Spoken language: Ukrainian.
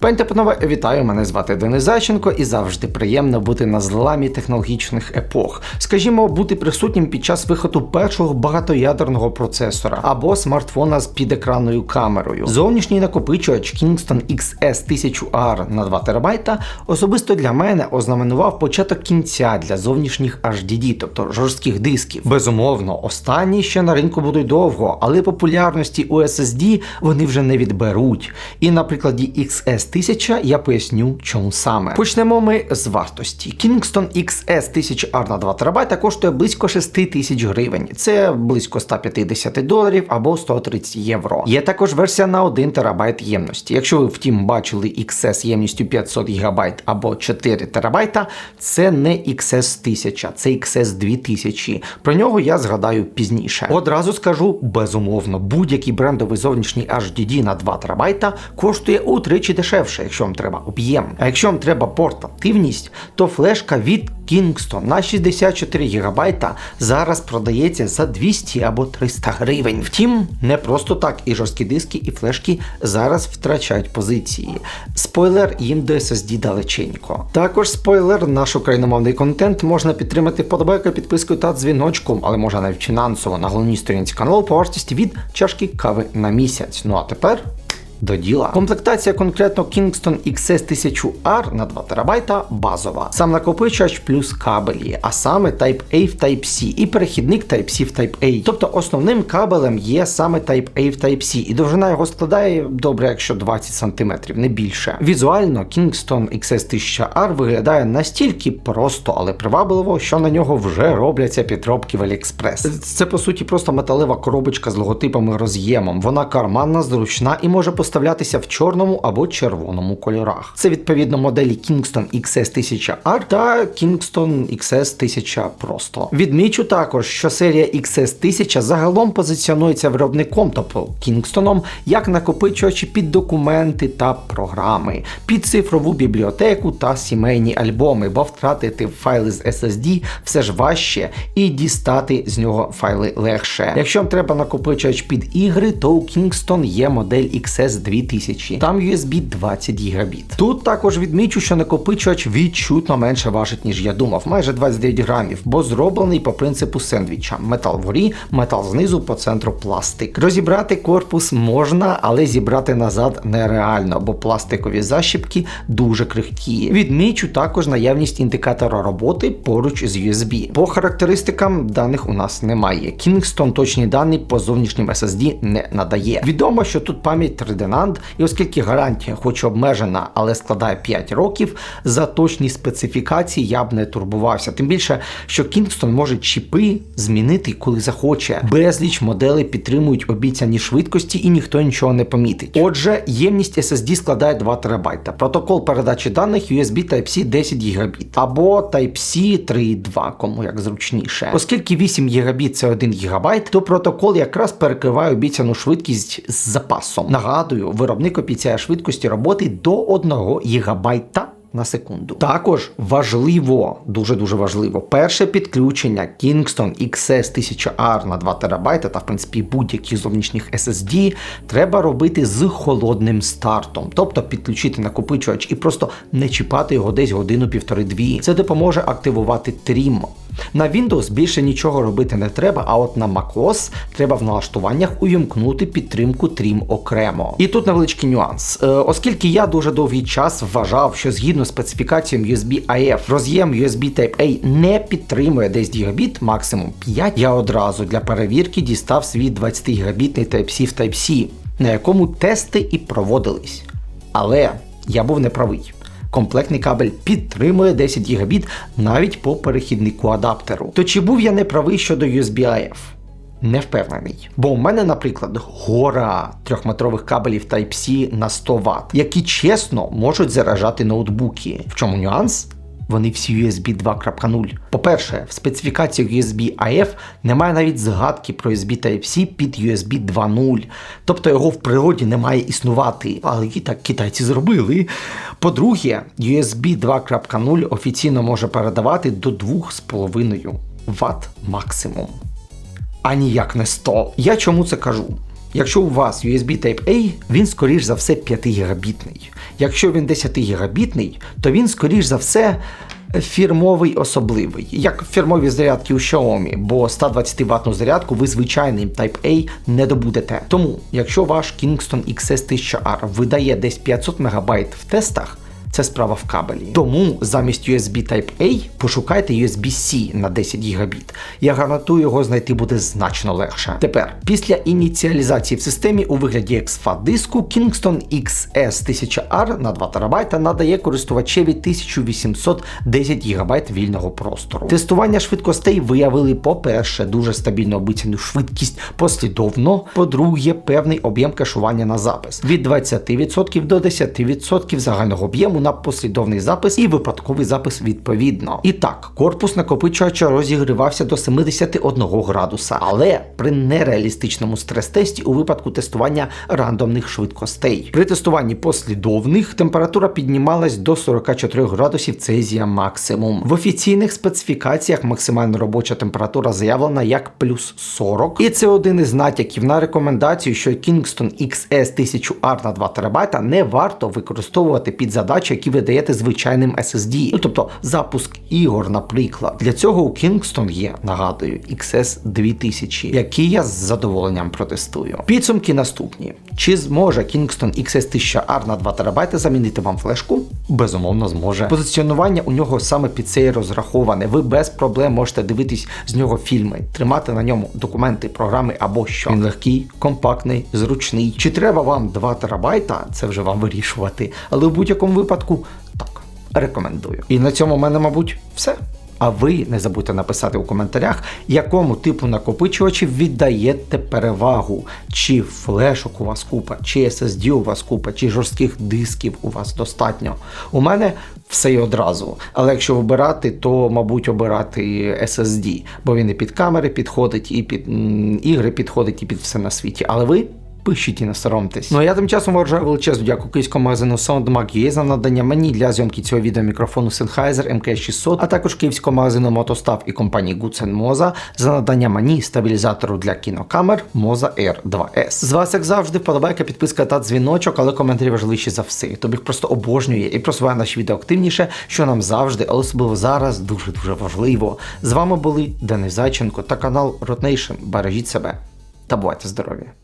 Пані панове, вітаю! Мене звати Денис Зайченко і завжди приємно бути на зламі технологічних епох. Скажімо, бути присутнім під час виходу першого багатоядерного процесора або смартфона з підекранною камерою. Зовнішній накопичувач Kingston XS 1000R на 2 ТБ особисто для мене ознаменував початок кінця для зовнішніх HDD, тобто жорстких дисків. Безумовно, останні ще на ринку будуть довго, але популярності у SSD вони вже не відберуть. І на прикладі XS 1000 я поясню, чому саме. Почнемо ми з вартості. Kingston XS 1000R на 2 ТБ коштує близько 6 тисяч гривень. Це близько 150 доларів або 130 євро. Є також версія на 1 ТБ ємності. Якщо ви втім бачили XS ємністю 500 ГБ або 4 ТБ, це не XS 1000, це XS 2000. Про нього я згадаю пізніше. Одразу скажу безумовно, будь-який брендовий зовнішній HDD на 2 ТБ коштує утричі дешевше, якщо вам треба об'єм. А якщо вам треба портативність, то флешка від Kingston на 64 ГБ зараз продається за 200 або 300 гривень. Втім, не просто так і жорсткі диски, і флешки зараз втрачають позиції. Спойлер їм до SSD далеченько. Також спойлер, наш україномовний контент можна підтримати вподобайкою, підпискою та дзвіночком, але можна навіть фінансово на головній сторінці каналу по вартості від чашки кави на місяць. Ну а тепер до діла. Комплектація конкретно Kingston XS 1000R на 2 ТБ базова. Сам накопичувач плюс кабелі, а саме Type-A в Type-C і перехідник Type-C в Type-A. Тобто основним кабелем є саме Type-A в Type-C, і довжина його складає добре, якщо 20 см, не більше. Візуально Kingston XS 1000R виглядає настільки просто, але привабливо, що на нього вже робляться підробки в AliExpress. Це по суті просто металева коробочка з логотипами роз'ємом. Вона карманна, зручна і може поставлятися в чорному або червоному кольорах. Це відповідно моделі Kingston XS 1000R та Kingston XS 1000 просто. Відмічу також, що серія XS 1000 загалом позиціонується виробником, тобто Kingston, як накопичувачі під документи та програми, під цифрову бібліотеку та сімейні альбоми, бо втратити файли з SSD все ж важче і дістати з нього файли легше. Якщо вам треба накопичувач під ігри, то у Kingston є модель XS 2000. Там USB 20 гігабіт. Тут також відмічу, що накопичувач відчутно менше важить, ніж я думав, майже 29 грамів, бо зроблений по принципу сендвіча. Метал вгорі, метал знизу, по центру пластик. Розібрати корпус можна, але зібрати назад нереально, бо пластикові защіпки дуже крихкі. Відмічу також наявність індикатора роботи поруч з USB. По характеристикам даних у нас немає. Kingston точні дані по зовнішнім SSD не надає. Відомо, що тут пам'ять 3D NAND, і оскільки гарантія, хоч обмежена, але складає 5 років, за точні специфікації я б не турбувався. Тим більше, що Kingston може чіпи змінити, коли захоче. Безліч моделей підтримують обіцяні швидкості і ніхто нічого не помітить. Отже, ємність SSD складає 2 ТБ. Протокол передачі даних USB Type-C 10 ГБ або Type-C 3.2, кому як зручніше. Оскільки 8 ГБ це 1 ГБ, то протокол якраз перекриває обіцяну швидкість з запасом. Нагадую, виробник обіцяє швидкості роботи до 1 ГБ на секунду. Також важливо, дуже дуже важливо, перше підключення Kingston XS 1000R на 2 ТБ та в принципі будь-яких зовнішніх SSD треба робити з холодним стартом, тобто підключити накопичувач і просто не чіпати його десь годину півтори-дві. Це допоможе активувати трім. На Windows більше нічого робити не треба, а от на macOS треба в налаштуваннях увімкнути підтримку Trim окремо. І тут невеличкий нюанс. Е, оскільки я дуже довгий час вважав, що згідно з специфікацією USB IF роз'єм USB Type-A не підтримує 10 гігабіт, максимум 5, я одразу для перевірки дістав свій 20 гігабітний Type-C в Type-C, на якому тести і проводились. Але я був неправий. Комплектний кабель підтримує 10 гігабіт навіть по перехіднику адаптеру. То чи був я не правий щодо USB IF? Не впевнений. Бо у мене, наприклад, гора трьохметрових кабелів Type-C на 100 Вт, які чесно можуть заражати ноутбуки. В чому нюанс? Вони всі USB 2.0. По-перше, в специфікаціях USB IF немає навіть згадки про USB Type-C під USB 2.0. Тобто його в природі не має існувати. Але і так китайці зробили. По-друге, USB 2.0 офіційно може передавати до 2,5 Вт максимум. А ніяк не 100. Я чому це кажу? Якщо у вас USB Type-A, він скоріш за все 5 гігабітний. Якщо він 10 гігабітний, то він скоріш за все фірмовий особливий, як фірмові зарядки у Xiaomi, бо 120 ватну зарядку ви звичайним Type-A не добудете. Тому, якщо ваш Kingston XS 1000R видає десь 500 МБ в тестах, це справа в кабелі. Тому замість USB Type-A пошукайте USB-C на 10 гігабіт. Я гарантую, його знайти буде значно легше. Тепер, після ініціалізації в системі у вигляді exFAT диску Kingston XS 1000R на 2 ТБ надає користувачеві 1810 ГБ вільного простору. Тестування швидкостей виявили, по-перше, дуже стабільно обіцяну швидкість послідовно. По-друге, певний об'єм кешування на запис від 20% до 10% загального об'єму на послідовний запис і випадковий запис відповідно. І так, корпус накопичувача розігрівався до 71 градуса, але при нереалістичному стрес-тесті у випадку тестування рандомних швидкостей. При тестуванні послідовних температура піднімалась до 44 градусів Цезія максимум. В офіційних специфікаціях максимальна робоча температура заявлена як плюс 40. І це один із натяків на рекомендацію, що Kingston XS 1000R на 2 ТБ не варто використовувати під задачі, які ви даєте звичайним SSD. Ну тобто запуск ігор, наприклад. Для цього у Kingston є, нагадую, XS 2000, який я з задоволенням протестую. Підсумки наступні: чи зможе Kingston XS 1000R на 2 ТБ замінити вам флешку? Безумовно, зможе. Позиціонування у нього саме під це і розраховане. Ви без проблем можете дивитись з нього фільми, тримати на ньому документи, програми або що. Він легкий, компактний, зручний. Чи треба вам 2 терабайта? Це вже вам вирішувати. Але в будь-якому випадку так, рекомендую. І на цьому в мене, мабуть, все. А ви не забудьте написати у коментарях, якому типу накопичувачів віддаєте перевагу, чи флешок у вас купа, чи SSD у вас купа, чи жорстких дисків у вас достатньо. У мене все й одразу. Але якщо вибирати, то мабуть обирати SSD, бо він і під камери підходить, і під ігри підходить, і під все на світі. Але ви Пишіть і не соромтесь. Ну а я тим часом вважаю величезну дякую київському магазину SoundMag.ua за надання мені для зйомки цього відео мікрофону Sennheiser MK600, а також київського магазину Мотостав і компанії Goodsen Moza за надання мені стабілізатору для кінокамер Moza R2S. З вас, як завжди, вподобайка, підписка та дзвіночок, але коментарі важливіші за все. Тобі просто обожнює і просуває наші відео активніше, що нам завжди, але особливо зараз, дуже дуже важливо. З вами були Денис Зайченко та канал Rotnation. Бережіть себе та бувайте здорові!